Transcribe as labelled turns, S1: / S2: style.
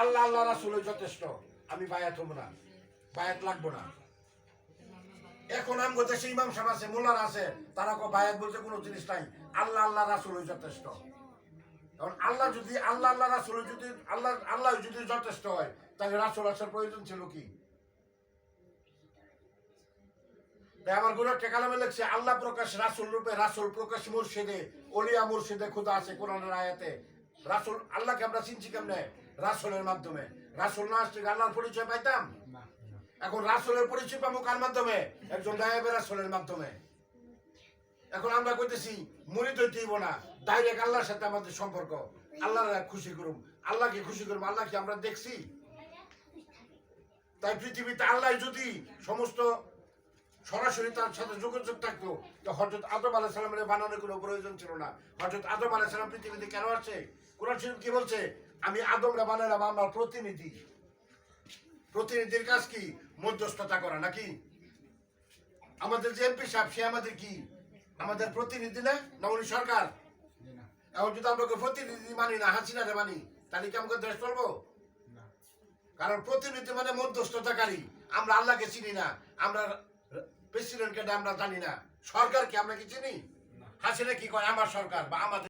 S1: আল্লাহ আল্লাহ রাসুলই যথেষ্ট। আমি বায়াত হব না। বায়াত লাগবো না। এখন আমগো দেশে ইমাম সাহেব আছে, মোল্লার আছে, তারা বায়াত বলতে কোনো জিনিস নাই। আল্লাহ আল্লাহ, রাসুলই যথেষ্ট। এখন আল্লাহ যদি, আল্লাহ আল্লাহ রাসুল যদি, আল্লাহ আল্লাহ যদি যথেষ্ট হয়, তাহলে রাসুল আসার প্রয়োজন ছিল কি? আমারগুলো টেকালামে লেখছে, আল্লাহ প্রকাশ রাসুল রূপে, রাসুল প্রকাশ মুর্শিদে, অলিয়া মুর্শিদে খুদা আছে কোরআনের আয়াতে। রাসুল, আল্লাহকে আমরা চিনছি কেমনে? রাসুলের মাধ্যমে। রাসুল না আসলে আল্লাহর পরিচয় পাইতাম? এখন রাসুলের পরিচয় পাবো কার মাধ্যমে? একজন গায়েবের রাসুলের মাধ্যমে। এখন আমরা কইতেছি তো দিব না। ডাইরেক্ট আল্লাহর সাথে আমাদের সম্পর্ক। আল্লাহ খুশি করুম। আল্লাহকে খুশি করুম আল্লাহকে আমরা দেখছি। তাই পৃথিবীতে আল্লাহ যদি সমস্ত সরাসরি তার সাথে যোগাযোগ থাকতো। তো হজরত আদম আলাহ সালামের বানানোর কোনো প্রয়োজন ছিল না। হজরত আদম আলাহ সালাম পৃথিবীতে কেন আসছে? কোরআন শরীফ কি বলছে? আমি আদমরা বানালাম আমার প্রতিনিধি। প্রতিনিধির কাজ কি? মধ্যস্থতা করা নাকি? আমাদের যে এমপি সাহেব সে আমাদের কি? আমাদের প্রতিনিধি না? না উনি সরকার? এখন যদি আমরা প্রতিনিধি মানি না হাসিনারে মানি তাহলে কি আমাকে দেশ চলবো? কারণ প্রতিনিধি মানে মধ্যস্থতাকারী। আমরা আল্লাহকে চিনি না আমরা প্রেসিডেন্টকে আমরা জানি না। সরকারকে আমরা কি চিনি? হাসিনা কি করে আমার সরকার বা আমাদের